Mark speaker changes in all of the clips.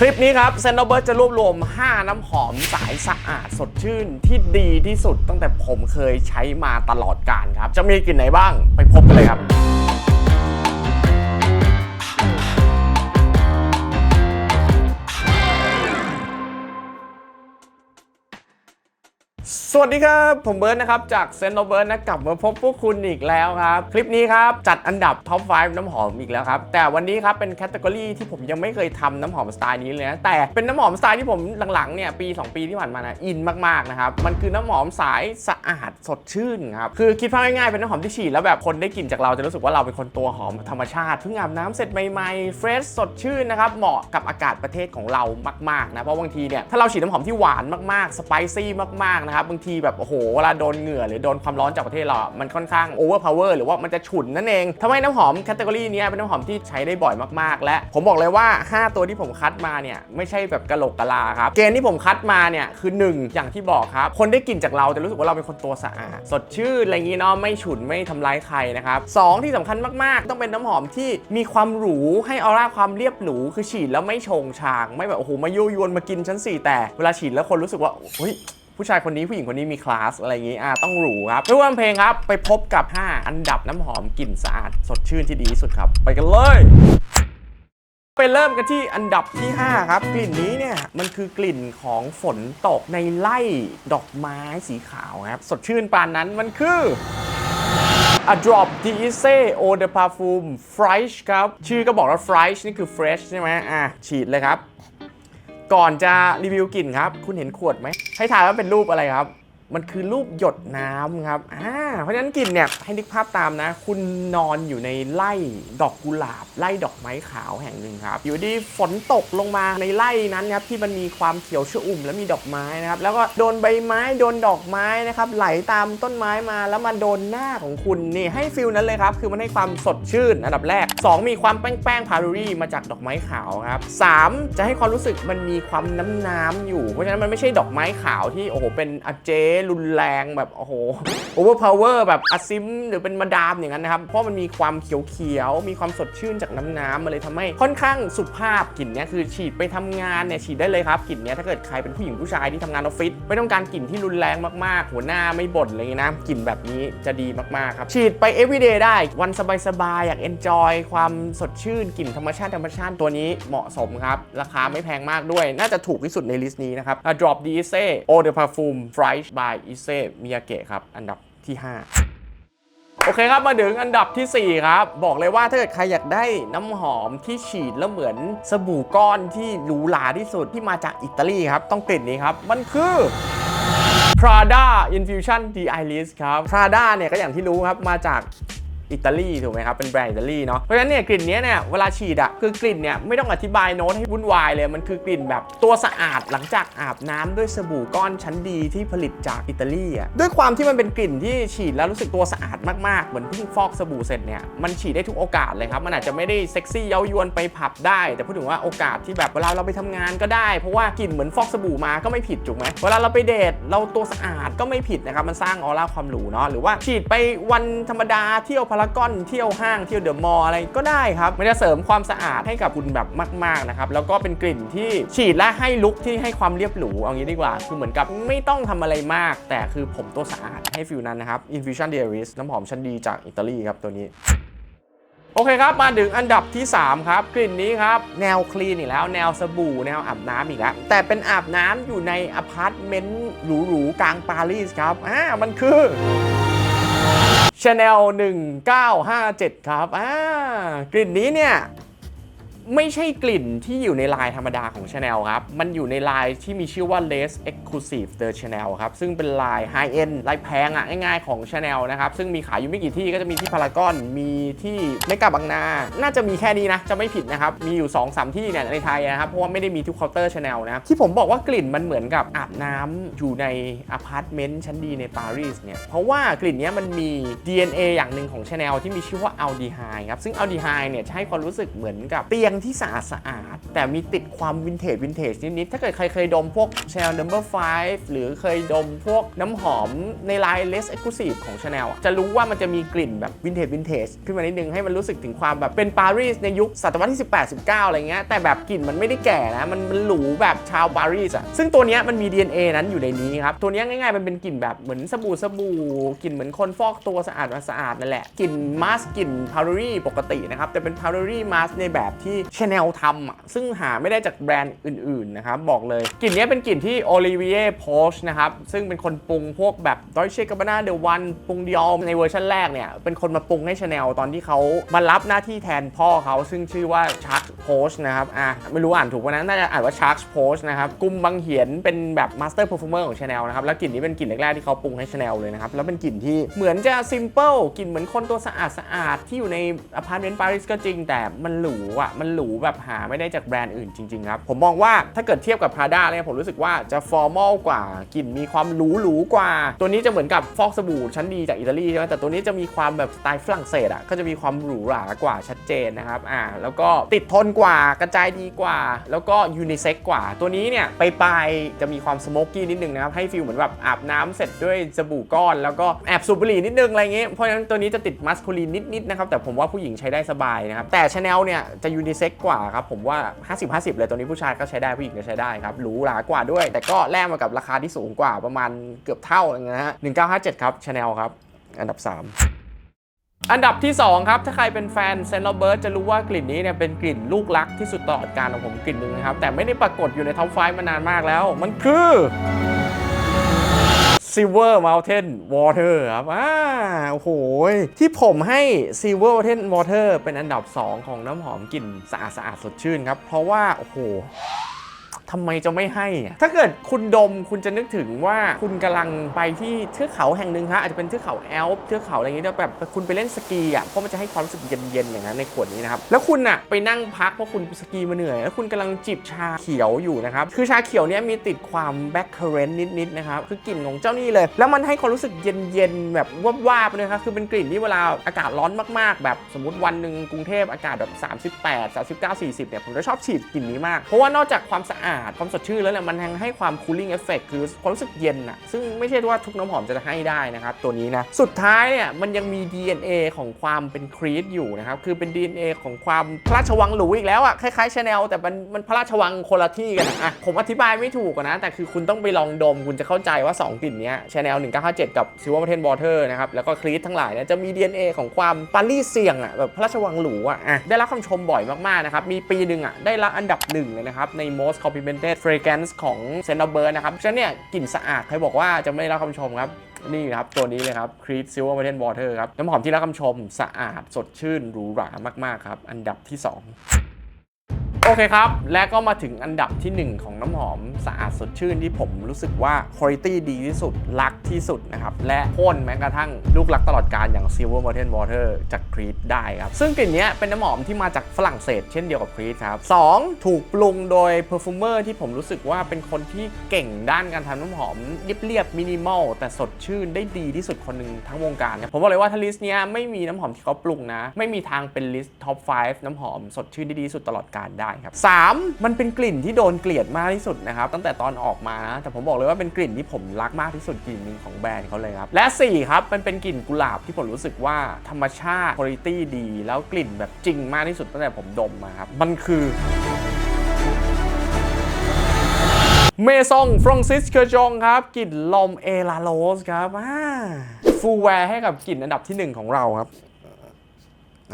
Speaker 1: คลิปนี้ครับเซนโเบิร์ตจะรวบรวม 5 น้ำหอมสายสะอาดสดชื่นที่ดีที่สุดตั้งแต่ผมเคยใช้มาตลอดการครับ จะมีกลิ่นไหนบ้างไปพบกันเลยครับ สวัสดีครับ ผมเบิร์ดนะครับ จากเซนโ o เบิร์ดนะกลับมาพบพวกคุณอีกแล้วครับ คลิปนี้ครับ จัดอันดับท็อป 5 น้ำหอมอีกแล้วครับ แต่วันนี้ครับ เป็นแคตตากรีที่ผมยังไม่เคยทำน้ำหอมสไตล์นี้เลยนะแต่เป็นน้ำหอมสไตล์ที่ผมหลังๆเนี่ยปี 2 ปีที่ผ่านมานะอินมากๆนะครับมันคือน้ำหอมสายสะอาดสดชื่นครับคือคิดภาพง่ายๆเป็นน้ำหอมที่ฉีดแล้วแบบคนได้กลิ่นจากเราจะรู้สึกว่าเราเป็นคนตัวหอมธรรมชาติเพิ่งอาบน้ำเสร็จใหม่ๆเฟรชสดชื่นนะครับเหมาะกับอากาศประเทศของเรามากๆนะเพราะบางทีเนี่ยถ้าเราฉีดน้ำหอมที่หวานมากๆสไปซี่มากๆนะครับบางทีแบบโอ้โหเวลาโดนเหงื่อหรือโดนความร้อนจากประเทศเราอะมันค่อนข้างโอเวอร์พาวเวอร์หรือว่ามันจะฉุนนั่นเองทำให้น้ำหอมแคตตากรีนี้เป็นน้ำหอมที่ใช้ได้บ่อยมากๆ และผมบอกเลยว่า 5 ตัวที่ผมคัดมาเนี่ยไม่ใช่แบบกะโหลกกะลาครับเกณฑ์ที่ผมคัดมาเนี่ยคือ 1 อย่างที่บอกครับ คนได้กลิ่นจากเราจะรู้สึกว่าเราเป็นคนตัวสะอาดสดชื่นอะไรอย่างงี้เนาะไม่ฉุนไม่ทำร้ายใครนะครับสองที่สำคัญมากๆ ต้องเป็นน้ำหอมที่มีความหรูให้ออร่าความเรียบหรูคือฉีดแล้วไม่ชงชาง ไม่แบบโอ้โหมายุยวนมากินชั้นสี่แต่เวลาฉีดแล้วคนรู้สึกว่าเฮ้ย ผู้ชายคนนี้ผู้หญิงคนนี้มีคลาสอะไรอย่างงี้อ่าต้องหรูครับไม่ว่าเพลงครับ ไปพบกับ 5 อันดับน้ำหอมกลิ่นสะอาดสดชื่นที่ดีที่สุดครับ ไปกันเลยไปเริ่มกันที่อันดับที่ 5 ครับ กลิ่นนี้เนี่ยมันคือกลิ่นของฝนตกในไร่ดอกไม้สีขาวครับ สดชื่นปานนั้นมันคือ A drop d i s e Eau de Parfum Fresh ครับ ชื่อก็บอกแล้ว Fresh นี่คือ fresh ใช่ไหมอะฉีดเลยครับ ก่อนจะรีวิวกลิ่นครับ คุณเห็นขวดไหม ให้ทายว่าเป็นรูปอะไรครับ มันคือรูปหยดน้ำครับอ่าเพราะฉะนั้นกลิ่นเนี่ยให้นึกภาพตามนะ คุณนอนอยู่ในไร่ดอกกุหลาบ ไร่ดอกไม้ขาวแห่งหนึ่งครับ อยู่ดีฝนตกลงมาในไร่นั้นครับที่มันมีความเขียวชอุ่มและมีดอกไม้นะครับ แล้วก็โดนใบไม้โดนดอกไม้นะครับไหลตามต้นไม้มาแล้วมาโดนหน้าของคุณนี่ให้ฟิลนั้นเลยครับ คือมันให้ความสดชื่นอันดับแรก 2 มีความแป้งแป้งพารูรี่มาจากดอกไม้ขาวครับ3จะให้ความรู้สึกมันมีความน้ำน้ำอยู่ เพราะฉะนั้นมันไม่ใช่ดอกไม้ขาวที่โอ้โหเป็นอเจรุนแรงแบบโอ้โหโอเวอร์พาวเวอร์แบบอซิมหรือเป็นมาดามอย่างนั้นนะครับ เพราะมันมีความเขียวๆ มีความสดชื่นจากน้ำน้ำมาเลยทำให้ค่อนข้างสุภาพกลิ่นเนี้ยคือฉีดไปทำงานเนี่ยฉีดได้เลยครับกลิ่นเนี้ยถ้าเกิดใครเป็นผู้หญิงผู้ชายที่ทำงานออฟฟิศไม่ต้องการกลิ่นที่รุนแรงมากๆ หัวหน้าไม่บ่นอะไรเงี้ยนะกลิ่นแบบนี้จะดีมากๆครับฉีดไป everyday ได้วันสบายๆอยาก enjoy ความสดชื่นกลิ่นธรรมชาติธรรมชาติตัวนี้เหมาะสมครับราคาไม่แพงมากด้วย น่าจะถูกที่สุดในลิสต์นี้นะครับ Drop d i s e Eau de Parfum Fresh by Issey Miyake ครับ อันดับที่ 5โอเคครับ มาถึงอันดับทีสี่4 ครับ บอกเลยว่าถ้าเกิดใครอยากได้น้ำหอมที่ฉีดแล้วเหมือนสบู่ก้อนที่หรูหราที่สุดที่มาจากอิตาลีครับ ต้องกลิ่นนี้ครับ มันคือ Prada Infusion d Iris ครับ Prada เนี่ยก็อย่างที่รู้ครับ มาจาก อิตาลีถูกไหมครับ เป็นแบรนด์อิตาลีเนาะ เพราะฉะนั้นเนี่ยกลิ่นนี้เนี่ยเวลาฉีดอะคือกลิ่นเนี่ยไม่ต้องอธิบายโน้ตให้วุ่นวายเลย มันคือกลิ่นแบบตัวสะอาดหลังจากอาบน้ำด้วยสบู่ก้อนชั้นดีที่ผลิตจากอิตาลีอะด้วยความที่มันเป็นกลิ่นที่ฉีดแล้วรู้สึกตัวสะอาดมากๆ เหมือนเพิ่งฟอกสบู่เสร็จเนี่ยมันฉีดได้ทุกโอกาสเลยครับ มันอาจจะไม่ได้เซ็กซี่เย้ายวนไปผับได้ แต่พูดถึงว่าโอกาสที่แบบเวลาเราไปทำงานก็ได้ เพราะว่ากลิ่นเหมือนฟอกสบู่มาก็ไม่ผิดถูกไหมเวลาเราไปเดทเราตัวสะอาดก็ไม่ผิดนะครับมันสร้างออร่าความหรูเนาะหรือว่าฉีดไปวันธรรมดาเที่ยวพารากอนเที่ยวห้างเที่ยวเดอะมอลล์อะไรก็ได้ครับมันจะเสริมความสะอาดให้กับคุณแบบมากๆนะครับแล้วก็เป็นกลิ่นที่ฉีดและให้ลุคที่ให้ความเรียบหรูเอางี้ดีกว่า คือเหมือนกับไม่ต้องทำอะไรมาก แต่คือผมตัวสะอาดให้ฟิลนั้นนะครับ Infusion Dairies น้ำหอมชั้นดีจากอิตาลีครับตัวนี้โอเคครับ มาถึงอันดับที่ 3 ครับ กลิ่นนี้ครับ แนวคลีนอีกแล้ว แนวสบู่ แนวอาบน้ำอีกแล้ว แต่เป็นอาบน้ำอยู่ในอพาร์ตเมนต์หรูๆกลางปารีสครับอ่ามันคือ Chanel 1957 ครับ อ่ากลิ่นนี้เนี่ย ไม่ใช่กลิ่นที่อยู่ในลายธรรมดาของ Chanel ครับ มันอยู่ในลายที่มีชื่อว่า Less Exclusive The Chanel ครับ ซึ่งเป็นลาย High End ลายแพงอะง่ายๆของ Chanel นะครับ ซึ่งมีขายอยู่ไม่กี่ที่ก็จะมีที่พารากอน มีที่เมกะบางนา น่าจะมีแค่นี้นะ จะไม่ผิดนะครับ มีอยู่ 2-3ที่เนี่ยในไทยนะครับ เพราะว่าไม่ได้มีทุกเคาน์เตอร์ Chanel นะ ที่ผมบอกว่ากลิ่นมันเหมือนกับอาบน้ำอยู่ในอพาร์ตเมนต์ชั้นดีในปารีสเนี่ย เพราะว่ากลิ่นนี้มันมี DNA อย่างหนึ่งของ Chanel ที่มีชื่อว่าอัลดีไฮครับ ซึ่งอัลดีไฮเนี่ยจะให้ความรู้สึกเหมือนกับเตียงงที่สะอาดสะอาด แต่มีติดความวินเทจวินเทจนิดๆ ถ้าเกิดใครเคยดมพวก Chanel Number 5 หรือเคยดมพวกน้ำหอมในลาย Less Exclusive ของ Chanel จะรู้ว่ามันจะมีกลิ่นแบบวินเทจวินเทจขึ้นมานิดนึงให้มันรู้สึกถึงความแบบเป็นปารีสในยุคศตวรรษที่ 18 19 อะไรเงี้ย แต่แบบกลิ่นมันไม่ได้แก่นะ มันมันหรูแบบชาวปารีสอะซึ่งตัวเนี้ยมันมี DNA นั้นอยู่ในนี้ครับ ตัวเนี้ยง่ายๆ มันเป็นกลิ่นแบบเหมือนสบู่สบู่กลิ่นเหมือนคนฟอกตัวสะอาดมาสะอาดนั่นแหละกลิ่นมาสกลิ่นพาวเดอรี่ปกตินะครับแต่เป็นพาวเดอรี่มาสในแบบที่ชาแนลทำอะซึ่งหาไม่ได้จากแบรนด์อื่น ๆ นะครับ บอกเลย กลิ่นนี้เป็นกลิ่นที่โอลิเวียโพชนะครับ ซึ่งเป็นคนปรุงพวกแบบดอยเชกาบานาเดวันปรุงดิออในเวอร์ชันแรกเนี่ย เป็นคนมาปรุงให้ชาแนลตอนที่เขามารับหน้าที่แทนพ่อเขาซึ่งชื่อว่าชาร์โพชนะครับอะไม่รู้อ่านถูกปะนะน่าจะอ่านว่าชาร์ c โพชนะครับกุมบังเหียนเป็นแบบมาสเตอร์เพอร์ฟอร์เมอร์ของชาแนลนะครับแล้วกลิ่นนี้เป็นกลิ่นแรกๆที่เขาปรุงให้ชาแนลเลยนะครับแล้วเป็นกลิ่นที่เหมือนจะซิมเ l ิลกลิ่นเหมือนคนตัวสะอาดสะอาดๆที่อยู่ในอพาร์ตเมนต์ปารีสก็จริงแต่มันหรูอะมันหรูแบบหาไม่ได้จากแบรนด์อื่นจริงๆครับ ผมมองว่าถ้าเกิดเทียบกับ Prada เนี่ยผมรู้สึกว่าจะฟอร์มอลกว่ากลิ่นมีความหรูหรูกว่า ตัวนี้จะเหมือนกับฟอกสบู่ชั้นดีจากอิตาลีใช่ไหมแต่ตัวนี้จะมีความแบบสไตล์ฝรั่งเศสอะก็จะมีความหรูหรากว่าชัดเจนนะครับอ่าแล้วก็ติดทนกว่ากระจายดีกว่า แล้วก็ยูนิเซ็กกว่า ตัวนี้เนี่ยไปลายๆจะมีความสโมกกี้นิดนึงนะครับให้ฟีลเหมือนแบบอาบน้ำเสร็จด้วยสบู่ก้อน แล้วก็แอบสูบบุหรี่นิดนึงอะไรเงี้ยเพราะฉะนั้นตัวนี้จะติดมัสคูลีนนิดๆนะครับแต่ผมว่าผู้หญิงใช้ได้สบายนะครับแต่ชาแนลเนี่ยจะยูนิเซกกว่าครับผมว่า 50-50 เลยตัวนี้ผู้ชายก็ใช้ได้ผู้หญิงก็ใช้ได้ครับหรูหรากว่าด้วย แต่ก็แลกมากับราคาที่สูงกว่าประมาณเกือบเท่าอะไรเงี้ยนะฮะ1957 ครับชาแนลครับ อันดับ 3อันดับที่ 2 ครับ ถ้าใครเป็นแฟนเซนต์โรเบิร์ตจะรู้ว่ากลิ่นนี้เนี่ยเป็นกลิ่นลูกรักที่สุดตลอดการของผมกลิ่นหนึ่งนะครับ แต่ไม่ได้ปรากฏอยู่ในท็อปไฟมานานมากแล้ว มันคือ Silver Mountain Water ครับ อ่า โอ้โห ที่ผมให้ Silver Mountain Water เป็นอันดับ 2 ของน้ำหอมกลิ่นสะอาดสะอาดสดชื่นครับ เพราะว่า โอ้โห ทำไมจะไม่ให้อะถ้าเกิดคุณดมคุณจะนึกถึงว่าคุณกำลังไปที่เทือกเขาแห่งหนึ่งฮะอาจจะเป็นเทือกเขาแอลป์เทือกเขาอะไรอย่างเงี้ยแล้วแบบคุณไปเล่นสกีอะเพราะมันจะให้ความรู้สึกเย็นๆอย่างนั้นในขวดนี้นะครับแล้วคุณอะไปนั่งพักเพราะคุณสกีมาเหนื่อยแล้วคุณกำลังจิบชาเขียวอยู่นะครับคือชาเขียวเนี้ยมีติดความแบ็คเคอร์เรนต์นิดๆนะครับคือกลิ่นของเจ้านี่เลย แล้วมันให้ความรู้สึกเย็นๆแบบวาบๆเลยครับคือเป็นกลิ่นที่เวลาอากาศร้อนมากๆ แบบสมมติวันหนึ่งกรุงเทพอากาศแบบ 38 39 40เนี่ยผมจะชอบฉีดกลิ่นนี้มาก เพราะว่านอกจากความสะอาดความสดชื่นแล้วเนี่ยมันยังให้ความ cooling effect คือความรู้สึกเย็นอะซึ่งไม่ใช่ว่าทุกน้ำหอมจะให้ได้นะครับตัวนี้นะสุดท้ายเนี่ยมันยังมี DNA ของความเป็นครีดอยู่นะครับคือเป็น DNA ของความพระราชวังหรูอีกแล้วอะคล้ายๆชาแนลแต่มันมันพระราชวังคนละที่กันอะอะผมอธิบายไม่ถูกนะ แต่คือคุณต้องไปลองดมคุณจะเข้าใจว่า 2กลิ่นเนี้ยชาแนล1957 กับ Silver Mountain Water นะครับแล้วก็ครีดทั้งหลายเนี่ยจะมี DNA ของความปารีสเสี่ยงอะแบบพระราชวังหรูอะ่ะได้รับคำชมบ่อยมากๆนะครับมีปีหนึ่งอะได้รับอันดับหนึ่งเลยนะครับใน most complimented fragrance ของเซนต์เบิร์นะครับฉะนั้นเนี่ยกลิ่นสะอาดใครบอกว่าจะไม่ได้รับคำชมครับ นี่ครับตัวนี้เลยครับ Creed Silver Mountain Water ครับ น้ำหอมที่รับคำชมสะอาดสดชื่นหรูหรามากๆครับ อันดับที่ 2 โอเคครับ และก็มาถึงอันดับทีหนึ่1 ของน้ำหอมสะอาดสดชื่นที่ผมรู้สึกว่าคุณภาพดีที่สุด รักที่สุดนะครับ และพ่นแม้กระทั่งลูกรักตลอดการอย่าง Silver Mountain Water จาก Creed ได้ครับ ซึ่งกลิ่นนี้เป็นน้ำหอมที่มาจากฝรั่งเศสเช่นเดียวกับ Creed ครับ 2. ถูกปรุงโดย perfumer ที่ผมรู้สึกว่าเป็นคนที่เก่งด้านการทำน้ำหอมเรียบๆมินิมอลแต่สดชื่นได้ดีที่สุดคนหนึ่งทั้งวงการครับผมบอกเลยว่าถ้าลิสเนี้ยไม่มีน้ำหอมที่เขาปรุงนะ ไม่มีทางเป็นลิสต์ท็อป5น้ำหอมสดชื่นที่ดีที่สุดตลอดการได้ครับ 3. มันเป็นกลิ่นที่โดนเกลียดมากที่สุดนะครับตั้งแต่ตอนออกมานะแต่ผมบอกเลยว่าเป็นกลิ่นที่ผมรักมากที่สุดกลิ่นหนึ่งของแบรนด์เขาเลยครับและ 4 ครับมันเป็นกลิ่นกุหลาบที่ผมรู้สึกว่าธรรมชาติคุณภาพดี แล้วกลิ่นแบบจริงมากที่สุดตั้งแต่ผมดมมาครับมันคือเมซองฟรองซิสเคอร์จงครับกลิ่นลมเอลาโรสครับฟูลแวร์ให้กับกลิ่นอันดับทีหนึ่1 ของเราครับ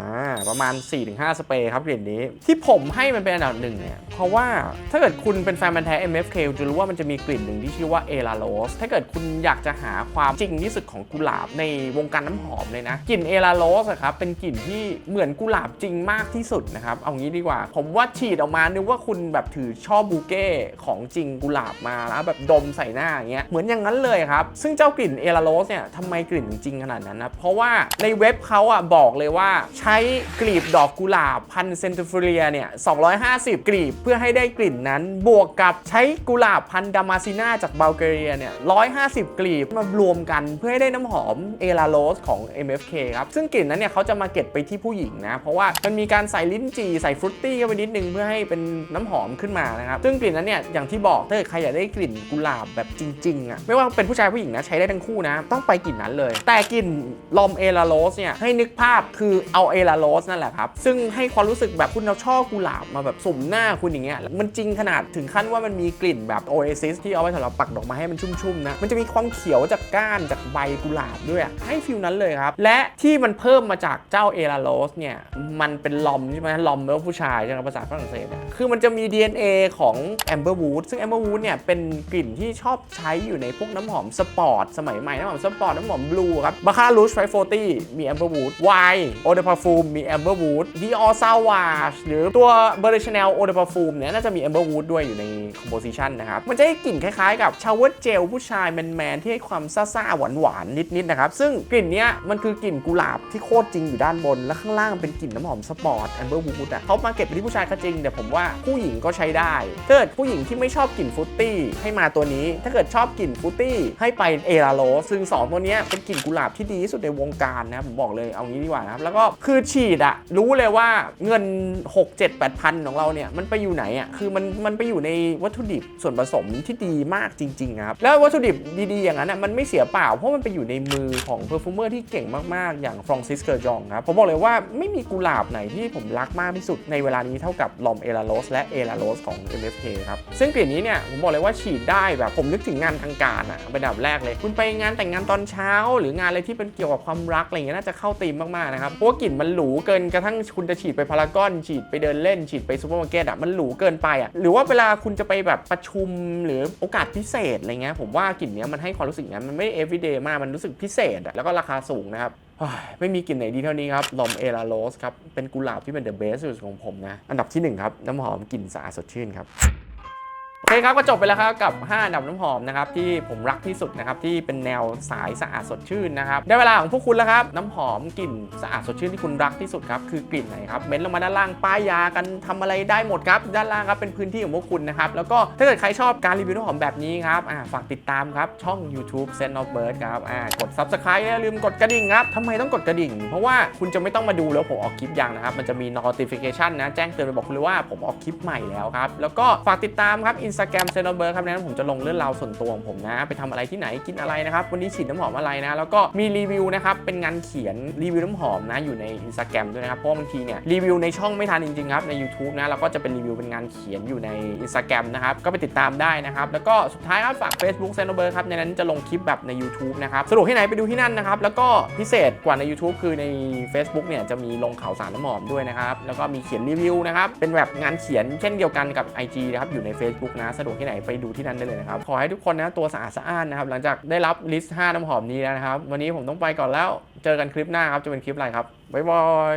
Speaker 1: อ่าประมาณ 4-5 สเปรย์ครับกลิ่นนี้ ที่ผมให้มันเป็นอันดับหนึ่งเนี่ย เพราะว่าถ้าเกิดคุณเป็นแฟนมันธุ์แท้ MFK จะรู้ว่ามันจะมีกลิ่นหนึ่งที่ชื่อว่าเอลาโรสถ้าเกิดคุณอยากจะหาความจริงที่สุดของกุหลาบในวงการน้ำหอมเลยนะ กลิ่นเอลาโรสครับเป็นกลิ่นที่เหมือนกุหลาบจริงมากที่สุดนะครับ เอางี้ดีกว่า ผมว่าฉีดออกมานึกว่าคุณแบบถือช่อบูเก้ของจริงกุหลาบมาแล้วแบบดมใส่หน้าอย่างเงี้ยเหมือนอย่างนั้นเลยครับซึ่งเจ้ากลิ่นเอลาโรสเนี่ยทำไมกลิ่นจริงขนาดนั้นนะเพราะว่าในเว็บเขาอะบอกเลยว่าใช้กลีบดอกกุหลาบพันเซนติฟูเรียเนี่ย 250 กลีบเพื่อให้ได้กลิ่นนั้น บวกกับใช้กุหลาบพันดามาซิน่าจากบัลแกเรียเนี่ย 150 กลีบมารวมกันเพื่อให้ได้น้ำหอมเอลาโรสของ MFK ครับ ซึ่งกลิ่นนั้นเนี่ยเขาจะมาเก็บไปที่ผู้หญิงนะ เพราะว่ามันมีการใส่ลิ้นจี่ใส่ฟรุตตี้เข้าไปนิดนึงเพื่อให้เป็นน้ำหอมขึ้นมานะครับ ซึ่งกลิ่นนั้นเนี่ยอย่างที่บอกถ้าใครอยากได้กลิ่นกุหลาบแบบจริงๆอะไม่ว่าเป็นผู้ชายผู้หญิงนะใช้ได้ทั้งคู่นะต้องไปกลิ่นนั้นเลย แต่กลิ่นลอมเอลาโรสเนี่ยให้นึกภาพคือเอาเอลาโรสนั่นแหละครับ ซึ่งให้ความรู้สึกแบบคุณเอาช่อกุหลาบมาแบบสุ่มหน้าคุณอย่างเงี้ยมันจริงขนาดถึงขั้นว่ามันมีกลิ่นแบบโอเอซิสที่เอาไว้สำหรับปักดอกไม้ให้มันชุ่มๆนะมันจะมีความเขียวจากก้านจากใบกุหลาบด้วยให้ฟิลนั้นเลยครับ และที่มันเพิ่มมาจากเจ้าเอลาโรสเนี่ยมันเป็นลอมใช่ไหมลอมแปลว่าผู้ชายใช่ไหมภาษาฝรั่งเศสคือมันจะมี DNA ของแอมเบอร์วูดซึ่งแอมเบอร์วูดเนี่ยเป็นกลิ่นที่ชอบใช้อยู่ในพวกน้ำหอมสปอร์ตสมัยใหม่น้ำหอมสปอร์ตน้ำหอมบลูครับบาคารูชไฟโฟตี้มีแอมเบอร์วูดไวโอเดอร์พาฟูมมีแอมเบอร์วูดดีออซาวาชหรือตัวเบอร์เชนลโอเดอร์ฟูมเนี่ยน่าจะมีแอมเบอร์วูดด้วยอยู่ในคอมโพสิชันนะครับ มันจะให้กลิ่นคล้ายๆกับชาวเวอร์เจลผู้ชายแมนๆที่ให้ความซ่าๆหวานๆนิดๆนะครับ ซึ่งกลิ่นเนี้ยมันคือกลิ่นกุหลาบที่โคตรจริงอยู่ด้านบน และข้างล่างเป็นกลิ่นน้ำหอมสปอร์ตแอมเบอร์วูดอะเขามาเก็บไปที่ผู้ชายก็จริงแต่ผมว่าผู้หญิงก็ใช้ได้ถ้าเกิดผู้หญิงที่ไม่ชอบกลิ่นฟุตตี้ให้มาตัวนี้ ถ้าเกิดชอบกลิ่นฟุตตี้ให้ไปเอลาโรซึ่งสองตัวเนี้ยเป็นกลิ่นกุหลาบที่ดีที่สุดในวงการนะผมบอกเลยเอางี้ดีกว่านะครับแล้วก็คืือฉีดอะรู้เลยว่าเงิน 6 7 8พันของเราเนี่ยมันไปอยู่ไหนอะคือมันมันไปอยู่ในวัตถุดิบส่วนผสมที่ดีมากจริงๆครับแล้ววัตถุดิบดีๆอย่างนั้นอะมันไม่เสียเปล่า เพราะมันไปอยู่ในมือของเพอร์ฟูเมอร์ที่เก่งมากๆ อย่างฟรองซิสเกอร์จองครับผมบอกเลยว่าไม่มีกุหลาบไหนที่ผมรักมากที่สุดในเวลานี้เท่ากับลอมเอลาโรสและเอลาโรสของ MFK ครับซึ่งกลิ่นนี้เนี่ยผมบอกเลยว่าฉีดได้แบบผมนึกถึงงานทางการอะเป็นดับแรกเลย คุณไปงานแต่งงานตอนเช้า หรืองานอะไรที่เป็นเกี่ยวกับความรักอะไรเงี้ยน่าจะเข้าธีมมากๆนะครับเพราะว่ากลิ่นมันหรูเกินกระทั่งคุณจะฉีดไปพารากอนฉีดไปเดินเล่นฉีดไปซูเปอร์มาร์เก็ตอะมันหรูเกินไปอะหรือว่าเวลาคุณจะไปแบบประชุมหรือโอกาสพิเศษอะไรเงี้ยผมว่ากลิ่นเนี้ยมันให้ความรู้สึกอย่างนั้นมันไม่ everyday มากมันรู้สึกพิเศษอะแล้วก็ราคาสูงนะครับไม่มีกลิ่นไหนดีเท่านี้ครับ ลอมเอลาโรสครับ เป็นกุหลาบที่เป็นเดอะเบสของผมนะ อันดับที่ 1 ครับ น้ำหอมกลิ่นสะอาดสดชื่นครับ โอเคครับก็จบไปแล้วครับกับ 5 อันดับน้ำหอมนะครับที่ผมรักที่สุดนะครับที่เป็นแนวสายสะอาดสดชื่นนะครับได้เวลาของพวกคุณแล้วครับน้ำหอมกลิ่นสะอาดสดชื่นที่คุณรักที่สุดครับคือกลิ่นไหนครับเม้นลงมาด้านล่างป้ายยากันทำอะไรได้หมดครับด้านล่างครับเป็นพื้นที่ของพวกคุณนะครับแล้วก็ถ้าเกิดใครชอบการรีวิวน้ำหอมแบบนี้ครับอ่าฝากติดตามครับช่อง YouTube s e n of Bird ครับอ่ากด Subscribe อย่าลืมกดกระดิ่งครับทำไมต้องกดกระดิ่ง เพราะว่าคุณจะไม่ต้องมาดูแล้วผมออกคลิปยังนะครับมันจะมี notification นะแจ้งเตือนไปบอกคุณเลยว่าผมออกคลิปใหม่แล้วครับแล้วก็ฝากติดตามครับ Instagram s e n of Bird ครับในนั้นผมจะลงเรื่องราวส่วนตัวของผมนะ ไปทำอะไรที่ไหนกินอะไรนะครับ วันนี้ฉีดน้ำหอมอะไรนะ แล้วก็มีรีวิวนะครับ เป็นงานเขียนรีวิวน้ำหอมนะ อยู่ใน Instagram ด้วยนะครับ เพราะบางทีเนี่ยรีวิวในช่องไม่ทันจริงๆครับ ใน YouTube นะ เราก็จะเป็นรีวิวเป็นงานเขียนอยู่ใน Instagram นะครับ ก็ไปติดตามได้นะครับ แล้วก็สุดท้ายครับฝาก Facebook s e n o b e r ครับ ในนั้นจะลงคลิปแบบใน YouTube นะครับสะดวกที่ไหนไปดูที่นั่นนะครับ แล้วก็พิเศษกว่าใน YouTube คือใน Facebook เนี่ยจะมีลงข่าวสารน้ำหอมด้วยนะครับ แล้วก็มีเขียนรีวิวนะครับ เป็นแบบงานเขียนเช่นเดียวกันกับ IG นะครับอยู่ใน Facebook นะสะดวกที่ไหนไปดูที่นั่นได้เลยนะครับ ขอให้ทุกคนนะตัวสะอาดสะอ้านนะครับ หลังจากได้รับลิสต์5น้ำหอมนี้แล้วนะครับ วันนี้ผมต้องไปก่อนแล้ว เจอกันคลิปหน้าครับ จะเป็นคลิปอะไรครับ บ๊ายบาย